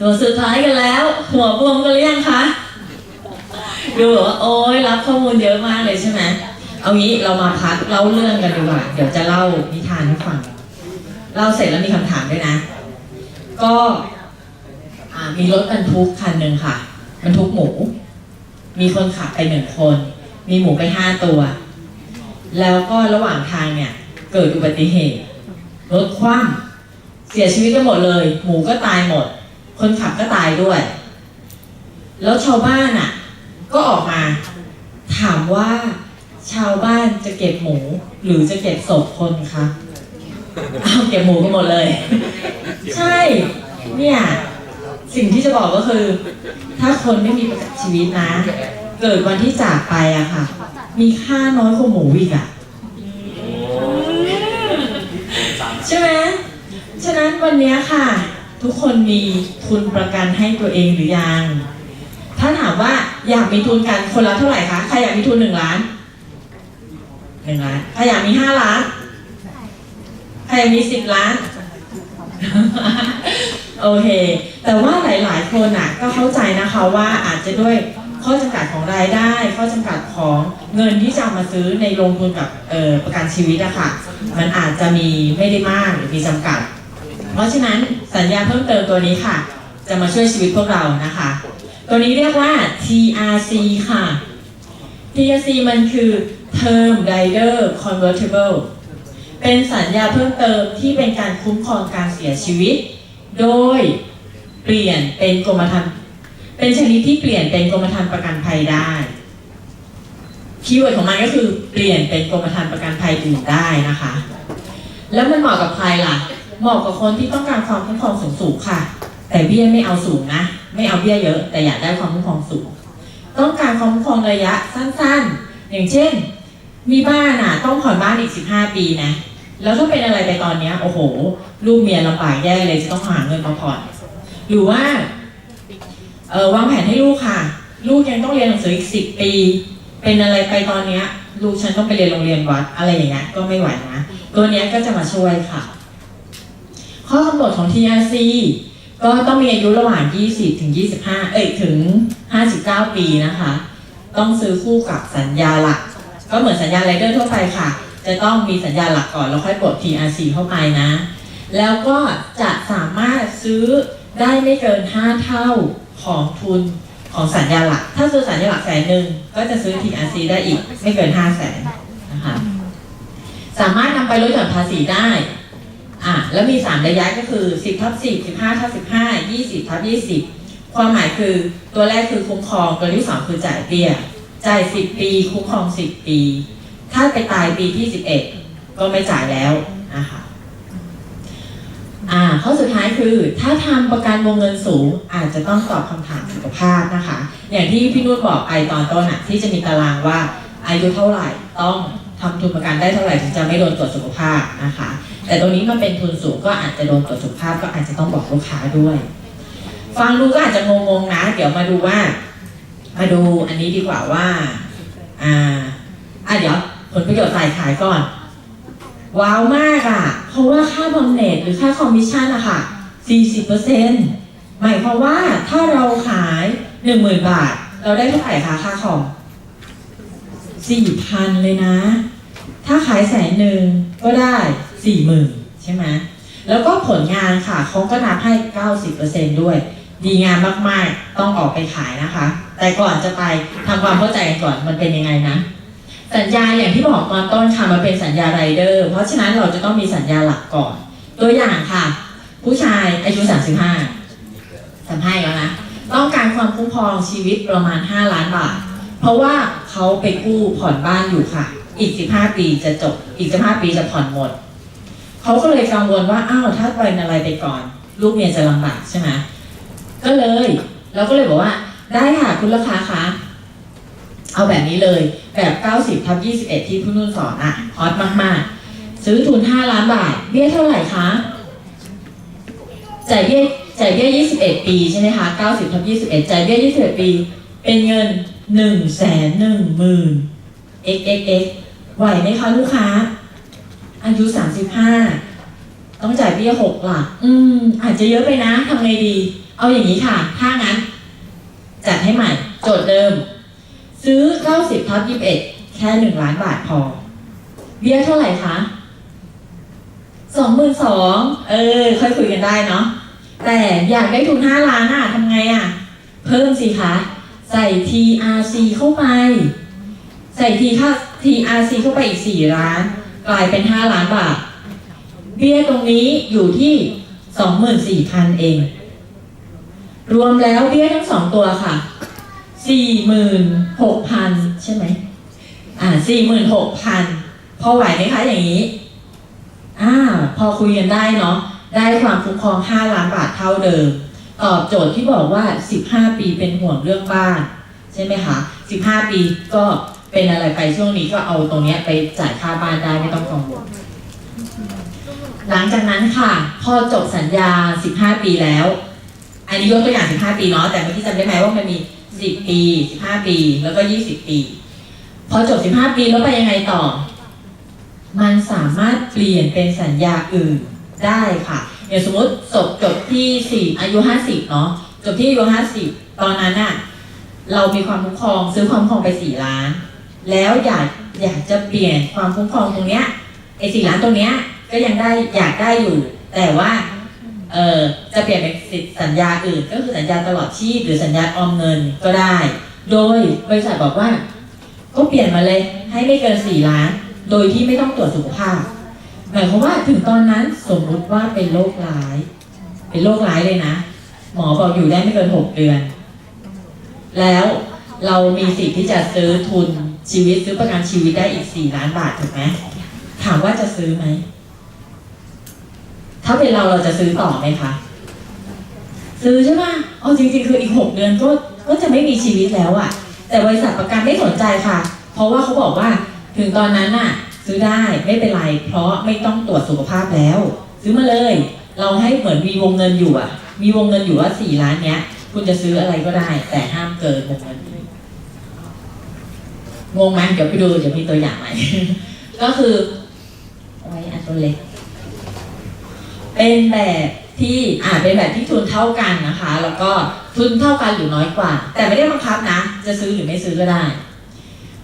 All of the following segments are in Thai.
ตัวสุดท้ายกันแล้ว หัวบวมกันหรือยังคะดูแบบว่าโอ๊ยรับข้อมูลเยอะมากเลยใช่ไหมเอางี้เรามาพักเล่าเรื่องกันดีกว่าเดี๋ยวจะเล่านิทานให้ฟังเล่าเสร็จแล้วมีคำถามด้วยนะ ก็มีรถบรรทุกคันหนึ่งค่ะบรรทุกหมู มีคนขับไปหนึ่งคน มีหมูไปห้าตัว แล้วก็ระหว่างทางเนี่ย เกิดอุบัติเหตุรถคว่ำเสียชีวิตกันหมดเลย หมูก็ตายหมด คนขับก็ตายด้วย แล้วชาวบ้านอะ ก็ออกมา ถามว่าชาวบ้านจะเก็บหมู หรือจะเก็บศพคนคะเอาวเก็บหมูกันหมดเลย ใช่ เนี่ย สิ่งที่จะบอกก็คือ ถ้าคนไม่มีประกันชีวิตนะ เกิดวันที่จากไปอะค่ะ มีค่าน้อยกว่าหมูอีกอะใช่ไหมฉะนั้นวันเนี้ยค่ะ ทุกคนมีทุนประกันให้ตัวเองหรือยัง ถ้าถามว่าอยากมีทุนกันคนละเท่าไหร่คะใครอยากมีทุนหนึ่งล้านหนึ่งล้านใครอยากมีห้าล้านใครอยากมีสิบล้านโอเค แต่ว่าหลาย ๆ คนอะก็เข้าใจนะคะว่าอาจจะด้วยข้อจำกัดของรายได้ ข้อจำกัดของเงินที่จะมาซื้อในลงทุนกับประกันชีวิตอะค่ะ มันอาจจะมีไม่ได้มากหรือมีจำกัด เพราะฉะนั้นสัญญาเพิ่มเติมตัวนี้ค่ะ จะมาช่วยชีวิตพวกเรานะคะ ตัวนี้เรียกว่า TRC ค่ะ TRC มันคือ Term Rider Convertible เป็นสัญญาเพิ่มเติมที่เป็นการคุ้มครองการเสียชีวิต โดยเปลี่ยนเป็นกรมธรรม์เป็นชนิดที่เปลี่ยนเป็นกรมธรรม์ประกันภัยได้คีย์เวิร์ดของมันก็คือเปลี่ยนเป็นกรมธรรม์ประกันภัยอื่นได้นะคะ แล้วมันเหมาะกับใครล่ะ เหมาะกับคนที่ต้องการความคุ้มครองสูงสูงค่ะ แต่เบี้ยไม่เอาสูงนะ ไม่เอาเบี้ยเยอะ แต่อยากได้ความคุ้มครองสูง ต้องการความคุ้มครองระยะสั้นๆ อย่างเช่น มีบ้านอะต้องผ่อนบ้านอีก 15 ปีนะ แล้วถ้าเป็นอะไรไปตอนเนี้ยโอ้โห ลูกเมียลำบากแย่เลยจะต้องหาเงินมาผ่อน หรือว่าเออวางแผนให้ลูกค่ะ ลูกยังต้องเรียนหนังสืออีกสิบปี เป็นอะไรไปตอนเนี้ย ลูกฉันต้องไปเรียนโรงเรียนวัดอะไรอย่างเงี้ยก็ไม่ไหวนะ ตัวเนี้ยก็จะมาช่วยค่ะ ข้อกำหนดของ TRC ก็ต้องมีอายุระหว่าง 20 ถึง 25 เอ้ยถึง 59 ปีนะคะ ต้องซื้อคู่กับสัญญาหลัก ก็เหมือนสัญญาไรเดอร์ทั่วไปค่ะ จะต้องมีสัญญาหลักก่อนแล้วค่อยกด TRC เข้าไปนะ แล้วก็จะสามารถซื้อได้ไม่เกิน 5 เท่าของทุนของสัญญาหลัก ถ้าซื้อสัญญาหลักแสนหนึ่งก็จะซื้อ TRC ได้อีกไม่เกิน 5 แสนนะคะ สามารถนำไปลดหย่อนภาษีได้ อะแล้วมี 3 ระยะก็คือ 10ทับ10 15ทับ15 20ทับ20 ความหมายคือตัวแรกคือคุ้มครองตัวที่ 2 คือจ่ายเบี้ยจ่าย 10 ปี คุ้มครอง 10 ปี ถ้าไปตายปีที่ 11 ก็ไม่จ่ายแล้วนะคะอ่าข้อสุดท้ายคือ ถ้าทำประกันวงเงินสูงอาจจะต้องตอบคำถามสุขภาพนะคะ อย่างที่พี่นุ่นบอกไปตอนต้นอะที่จะมีตารางว่าอายุเท่าไหร่ต้อง ทำทุนประกันได้เท่าไหร่ถึงจะไม่โดนตรวจสุขภาพนะคะ แต่ตรงนี้มันเป็นทุนสูงก็อาจจะโดนตรวจสุขภาพก็อาจจะต้องบอกลูกค้าด้วย ฟังดูก็อาจจะงงๆนะ เดี๋ยวมาดูว่า มาดูอันนี้ดีกว่าว่า อ่าอะเดี๋ยวผลประโยชน์ฝ่ายขายก่อน ว้าวมากอะ เพราะว่าค่าบำเหน็จหรือค่าคอมมิชชั่นอะค่ะ 40%หมายความว่าถ้าเราขาย 10,000 บาท เราได้เท่าไหร่คะค่าคอม 4,000เลยนะ ถ้าขายแสนหนึ่งก็ได้40,000ใช่ไหมแล้วก็ผลงานค่ะเขาก็นับให้90%ด้วย ดีงามมากๆต้องออกไปขายนะคะ แต่ก่อนจะไปทำความเข้าใจกันก่อนมันเป็นยังไงนะสัญญาอย่างที่บอกตอนต้นค่ะมันเป็นสัญญาไรเดอร์ เพราะฉะนั้นเราจะต้องมีสัญญาหลักก่อน ตัวอย่างค่ะ ผู้ชายอายุ 35 35แล้วนะ ต้องการความคุ้มครองชีวิตประมาณ 5 ล้านบาท เพราะว่า เขาไปกู้ผ่อนบ้านอยู่ค่ะ อีก15ปีจะจบ อีก15ปีจะผ่อนหมด เขาก็เลยกังวลว่า อ้าว ถ้าเป็นอะไรไปก่อน ลูกเมียจะลำบากใช่ไหมก็เลย เราก็เลยบอกว่า ได้ค่ะคุณลูกค้าคะเอาแบบนี้เลย แบบ 90ทับ21 ที่พี่นุ่นสอนอะฮอตมาก ๆ ซื้อทุน 5 ล้านบาท เบี้ยเท่าไหร่คะ จ่ายเบี้ยจ่ายเบี้ย 21 ปีใช่ไหมคะ 90ทับ21 จ่ายเบี้ย 21 ปี เป็นเงิน 1 1 0 0 0 0 x x x ไหวไหมคะลูกค้า อายุ35ต้องจ่ายเบี้ย6หลักอืม อาจจะเยอะไปนะทำไงดี เอาอย่างนี้ค่ะ ถ้างั้น จัดให้ใหม่ โจทย์เดิม ซื้อ90ทับ21แค่1ล้านบาทพอ เบี้ยเท่าไหร่คะสองหมื่นสองเออ ค่อยคุยกันได้เนาะแต่อยากได้ทุน5ล้านอะทำไงอะ เพิ่มสิคะ ใส่ TRC เข้าไป ใส่ T ค่า TRC เข้าไปอีก 4 ล้าน กลายเป็น 5 ล้านบาท เบี้ยตรงนี้อยู่ที่ 24,000 เอง รวมแล้วเบี้ยทั้งสองตัวค่ะ 46,000 ใช่ไหมอ่า 46,000 พอไหวไหมคะอย่างนี้ อ่า พอคุยกันได้เนาะได้ความคุ้มครอง 5 ล้านบาทเท่าเดิม ตอบโจทย์ที่บอกว่า 15 ปีเป็นห่วงเรื่องบ้านใช่ไหมคะ 15 ปีก็เป็นอะไรไปช่วงนี้ก็เอาตรงเนี้ยไปจ่ายค่าบ้านได้ไม่ต้องกังวลหลังจากนั้นค่ะ พอจบสัญญา 15 ปีแล้ว อันนี้ยกตัวอย่าง 15 ปีเนาะแต่เมื่อกี้จำได้ไหมว่ามันมี 10 ปี 15 ปี แล้วก็ 20 ปี พอจบ 15 ปีแล้วไปยังไงต่อ มันสามารถเปลี่ยนเป็นสัญญาอื่นได้ค่ะ อย่างสมมติจบจบที่สี่อายุ50เนาะจบที่อายุ50ตอนนั้นน่ะเรามีความคุ้มครองซื้อความคุ้มครองไป4ล้าน แล้วอยากอยากจะเปลี่ยนความคุ้มครองตรงเนี้ยไอ้สี่ล้านตรงเนี้ยก็ยังได้อยากได้อยู่ แต่ว่าเออจะเปลี่ยนเป็นสิทธิสัญญาอื่น ก็คือสัญญาตลอดชีพหรือสัญญาออมเงินก็ได้ โดยบริษัทบอกว่า ก็เปลี่ยนมาเลยให้ไม่เกิน4ล้าน โดยที่ไม่ต้องตรวจสุขภาพ มายความว่าถึงตอนนั้นสมมุติว่าเป็นโรคร้าย เป็นโรคร้ายเลยนะ หมอบอกอยู่ได้ไม่เกิน6เดือน แล้วเรามีสิทธิ์ที่จะซื้อทุนชีวิตซื้อประกันชีวิตได้อีก4ล้านบาทถูกไหมถามว่าจะซื้อไหม ถ้าเป็นเราเราจะซื้อต่อไหมคะ ซื้อใช่ไหมเอาจริง ๆ คืออีกหกเดือนก็ก็จะไม่มีชีวิตแล้วอะแต่บริษัทประกันไม่สนใจค่ะ เพราะว่าเขาบอกว่าถึงตอนนั้นน่ะ ซื้อได้ไม่เป็นไร เพราะไม่ต้องตรวจสุขภาพแล้ว ซื้อมาเลย เราให้เหมือนมีวงเงินอยู่อะ มีวงเงินอยู่ว่าสี่ล้านเนี้ย คุณจะซื้ออะไรก็ได้ แต่ห้ามเกินวงเงินงงไหมเดี๋ยวไปดูเดี๋ยวมีตัวอย่างใหม่ก็คือเอาไว้อันตัวเล็ก เป็นแบบที่อ่าเป็นแบบที่ทุนเท่ากันนะคะ แล้วก็ทุนเท่ากันหรือน้อยกว่า แต่ไม่ได้บังคับนะ จะซื้อหรือไม่ซื้อก็ได้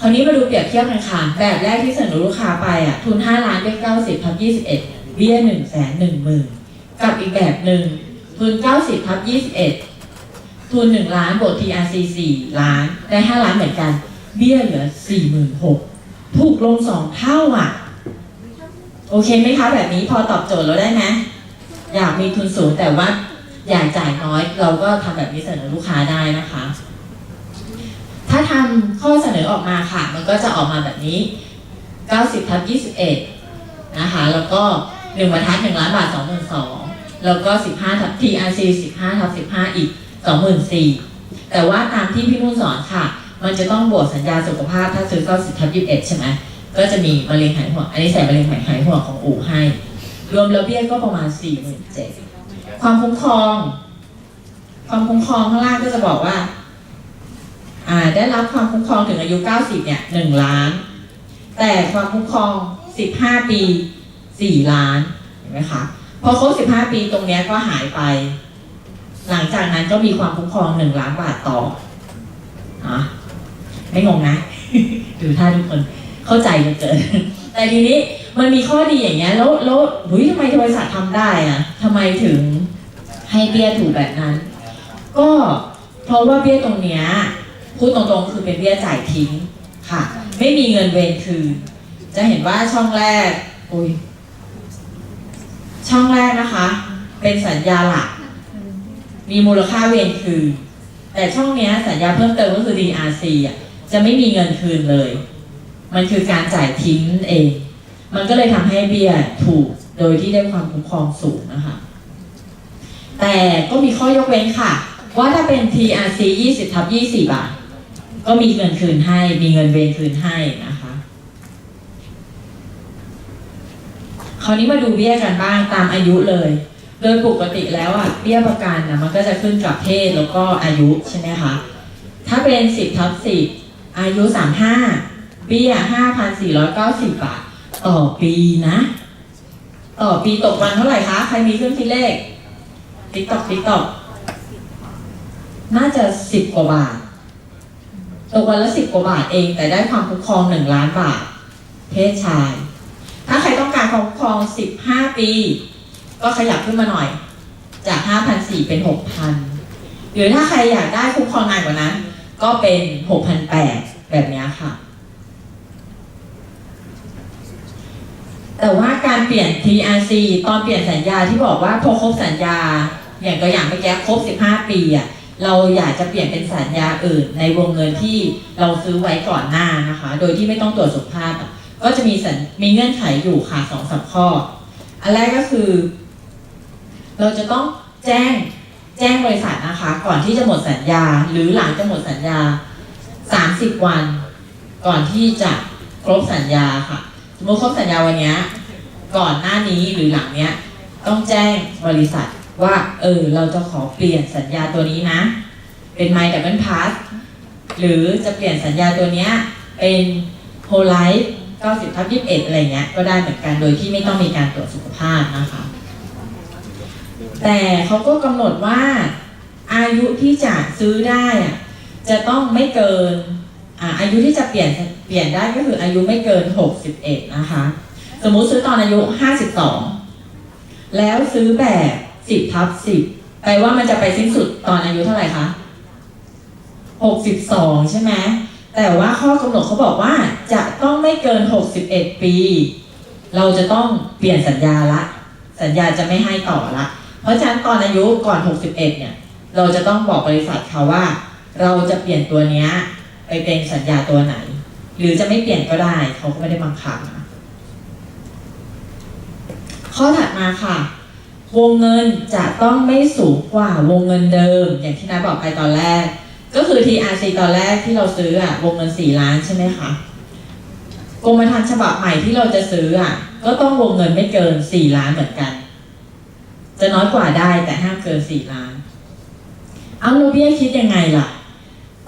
คราวนี้มาดูเปรียบเทียบกันค่ะ แบบแรกที่เสนอลูกค้าไปอะ ทุน 5 ล้านเป็น90ทับ21 เบี้ย1 1 0 0 0 0 กับอีกแบบหนึ่งทุน 90ทับ21 ทุน 1 ล้านบวก TRC 4 ล้าน ได้ 5 ล้านเหมือนกัน เบี้ยเหลือ 46,000ถูกลง 2 เท่าอะ โอเคไหมคะ แบบนี้พอตอบโจทย์เราได้ไหมอยากมีทุนสูงแต่ว่าอยากจ่ายน้อย เราก็ทำแบบนี้เสนอลูกค้าได้นะคะ ถ้าทำข้อเสนอออกมาค่ะ มันก็จะออกมาแบบนี้ 90ทับ21 นะคะ แล้วก็1บรรทัด1ล้านบาท2 2 0 0แล้วก็ 15ทับ TRC 15ทับ15 อีก 24,000แต่ว่าตามที่พี่นุ่นสอนค่ะ มันจะต้องบวกสัญญาสุขภาพถ้าซื้อ90ทับ21 ใช่ไหมก็จะมีมะเร็งหายห่วอันนี้ใส่มะเร็งหายห่วของอู่ให้ รวมแล้วเบี้ยก็ประมาณ 47,000ความคุ้มครอง ความคุ้มครองข้างล่างก็จะบอกว่า ได้รับความคุ้มครองถึงอายุ 90 เนี่ย 1 ล้าน แต่ความคุ้มครอง 15 ปี 4 ล้านเห็นไหมคะพอครบ 15 ปีตรงเนี้ยก็หายไป หลังจากนั้นก็มีความคุ้มครอง 1 ล้านบาทต่ออะไม่งงนะ ดูถ้าทุกคนเข้าใจเหลือเกินแต่ทีนี้มันมีข้อดีอย่างเงี้ย แล้วแล้วหุยทำไมบริษัททำได้อะทำไมถึงให้เบี้ยถูกแบบนั้น ก็เพราะว่าเบี้ยตรงเนี้ย พูดตรงๆ คือเป็นเบี้ยจ่ายทิ้งค่ะ ไม่มีเงินเวรคืน จะเห็นว่าช่องแรกอุ้ยช่องแรกนะคะ เป็นสัญญาหลัก มีมูลค่าเวรคืน แต่ช่องเนี้ยสัญญาเพิ่มเติมก็คือ DRC อะจะไม่มีเงินคืนเลย มันคือการจ่ายทิ้งเอง มันก็เลยทำให้เบี้ยถูกโดยที่ได้ความคุ้มครองสูงนะคะ แต่ก็มีข้อยกเว้นค่ะ ว่าถ้าเป็น TRC 20ทับ20 บาท ก็มีเงินคืนให้ มีเงินเวรคืนให้นะคะ คราวนี้มาดูเบี้ยกันบ้างตามอายุเลย โดยปกติแล้วอะเบี้ยประกันนะมันก็จะขึ้นกับเพศแล้วก็อายุใช่ไหมคะ ถ้าเป็น10ทับ10อายุ35เบี้ย5,490บาทต่อปีนะ ต่อปีตกวันเท่าไหร่คะ ใครมีเครื่องคิดเลขติ๊กตอกติ๊กตอกน่าจะสิบกว่าบาท ตกวันละสิบกว่าบาทเอง แต่ได้ความคุ้มครองหนึ่งล้านบาท เพศชาย ถ้าใครต้องการความคุ้มครองสิบห้าปี ก็ขยับขึ้นมาหน่อย จากห้าพันสี่เป็นหกพันหรือถ้าใครอยากได้คุ้มครองนานกว่านั้น ก็เป็นหกพันแปดแบบนี้ค่ะ แต่ว่าการเปลี่ยน TRC ตอนเปลี่ยนสัญญาที่บอกว่าพอครบสัญญา อย่างตัวอย่างเมื่อกี้ครบ 15 ปีอะ เราอยากจะเปลี่ยนเป็นสัญญาอื่นในวงเงินที่เราซื้อไว้ก่อนหน้านะคะ โดยที่ไม่ต้องตรวจสุขภาพ ก็จะมีสัญมีเงื่อนไขอยู่ค่ะสองสามข้อ อันแรกก็คือ เราจะต้องแจ้งแจ้งบริษัทนะคะ ก่อนที่จะหมดสัญญา หรือหลังจะหมดสัญญา 30 วัน ก่อนที่จะครบสัญญาค่ะสมมติครบสัญญาวันนี้ก่อนหน้านี้หรือหลังเนี้ย ต้องแจ้งบริษัท ว่า เออ เราจะขอเปลี่ยนสัญญาตัวนี้นะ เป็นไม d ดับเบิลพาสหรือจะเปลี่ยนสัญญาตัวเนี้ยเป็นโฮไลท์90ทับ21 อะไรเงี้ย ก็ได้เหมือนกันโดยที่ไม่ต้องมีการตรวจสุขภาพนะคะ แต่เขาก็กำหนดว่าอายุที่จะซื้อได้อะจะต้องไม่เกินอ่าอายุที่จะเปลี่ยนเปลี่ยนได้ก็คืออายุไม่เกิน 61 นะคะ สมมุติซื้อตอนอายุ 52 แล้วซื้อแบบ 10ทับ10แปลว่ามันจะไปสิ้นสุดตอนอายุเท่าไหร่คะ62ใช่ไหมแต่ว่าข้อกำหนดเขาบอกว่าจะต้องไม่เกิน 61 ปี เราจะต้องเปลี่ยนสัญญาละ สัญญาจะไม่ให้ต่อละ เพราะฉะนั้นตอนอายุก่อน 61 เนี่ย เราจะต้องบอกบริษัทเขาว่า เราจะเปลี่ยนตัวเนี้ยไปเป็นสัญญาตัวไหน หรือจะไม่เปลี่ยนก็ได้ เขาก็ไม่ได้บังคับข้อถัดมาค่ะ วงเงินจะต้องไม่สูงกว่าวงเงินเดิม อย่างที่น้าบอกไปตอนแรก ก็คือ TRC ตอนแรกที่เราซื้ออะวงเงิน 4 ล้านใช่ไหมคะกรมธรรม์ฉบับใหม่ที่เราจะซื้ออะก็ต้องวงเงินไม่เกิน 4 ล้านเหมือนกัน จะน้อยกว่าได้แต่ห้ามเกิน 4 ล้าน เอาโนเบียคิดยังไงล่ะ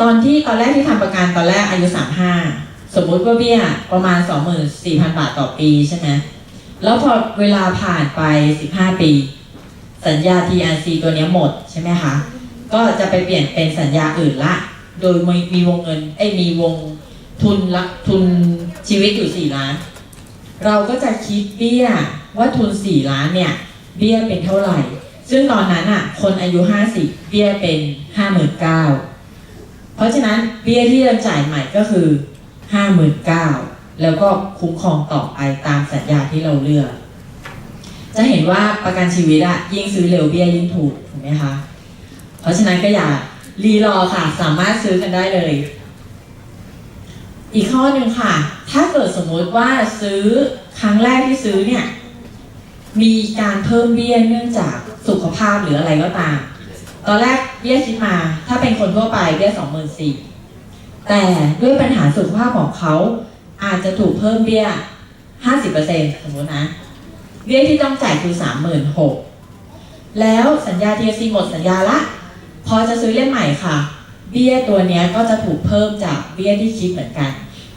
ตอนที่ตอนแรกที่ทำประกันตอนแรกอายุ 35 สมมุติว่าเบี้ยประมาณ 24,000 บาทต่อปีใช่ไหม แล้วพอเวลาผ่านไป 15 ปี สัญญา TRC ตัวนี้หมดใช่ไหมคะ ก็จะไปเปลี่ยนเป็นสัญญาอื่นละ โดยมีมีวงเงินเอ้มีวงทุนละทุนชีวิตอยู่ 4 ล้าน เราก็จะคิดเบี้ยว่าทุน 4 ล้านเนี่ย เบี้ยเป็นเท่าไหร่ ซึ่งตอนนั้นอะ คนอายุ 50 เบี้ยเป็น 59,000เพราะฉะนั้นเบี้ยที่เราจ่ายใหม่ก็คือ 59,000 แล้วก็คุ้มครองต่อไปตามสัญญาที่เราเลือก จะเห็นว่าประกันชีวิตอะยิ่งซื้อเร็วเบี้ยยิ่งถูกถูกไหมคะ เพราะฉะนั้นก็อย่ารีรอค่ะสามารถซื้อกันได้เลย อีกข้อหนึ่งค่ะ ถ้าเกิดสมมติว่าซื้อครั้งแรกที่ซื้อเนี่ย มีการเพิ่มเบี้ยเนื่องจากสุขภาพหรืออะไรก็ตาม ตอนแรกเบี้ยคิดมา ถ้าเป็นคนทั่วไปเบี้ยสองหมื่นสี่แต่ด้วยปัญหาสุขภาพของเขา อาจจะถูกเพิ่มเบี้ยห้าสิบเปอร์เซ็นสมมตินะ เบี้ยที่ต้องจ่ายคือสามหมื่นหกแล้วสัญญา TSC หมดสัญญาละ พอจะซื้อเล่มใหม่ค่ะ เบี้ยตัวนี้ก็จะถูกเพิ่มจากเบี้ยที่คิดเหมือนกัน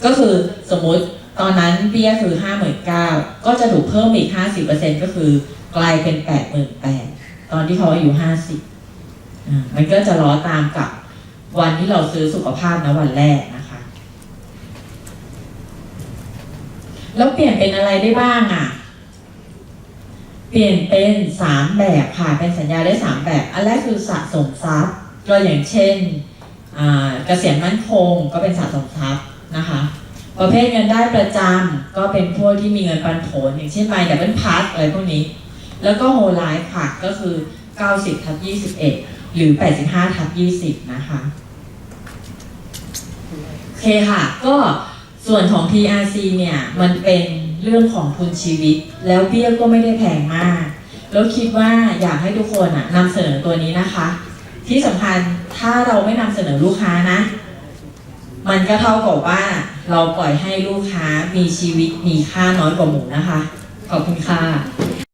ก็คือสมมติตอนนั้นเบี้ยคือห้าหมื่นเก้าก็จะถูกเพิ่มอีกห้าสิบเปอร์เซ็นก็คือกลายเป็นแปดหมื่นแปดตอนที่เขาอายุห้าสิบมันก็จะล้อตามกับวันที่เราซื้อสุขภาพนะวันแรกนะคะ แล้วเปลี่ยนเป็นอะไรได้บ้างอะ เปลี่ยนเป็นสามแบบค่ะเป็นสัญญาได้สามแบบ อันแรกคือสะสมทรัพย์ก็อย่างเช่นอ่าเกษียณมั่นคงก็เป็นสะสมทรัพย์นะคะ ประเภทเงินได้ประจำก็เป็นพวกที่มีเงินปันผล อย่างเช่นไมดับเบิลพาสอะไรพวกนี้ แล้วก็โฮไลฟ์ค่ะก็คือ 90ทับ21 หรือ 85ทับ20 นะคะโอเคค่ะ ก็ ส่วนของ TRC เนี่ยมันเป็นเรื่องของทุนชีวิต แล้วเบี้ยก็ไม่ได้แพงมาก แล้วคิดว่าอยากให้ทุกคนอะนำเสนอตัวนี้นะคะ ที่สำคัญถ้าเราไม่นำเสนอลูกค้านะ มันก็เท่ากับว่าเราปล่อยให้ลูกค้ามีชีวิตมีค่าน้อยกว่าหมูนะคะ ขอบคุณค่ะ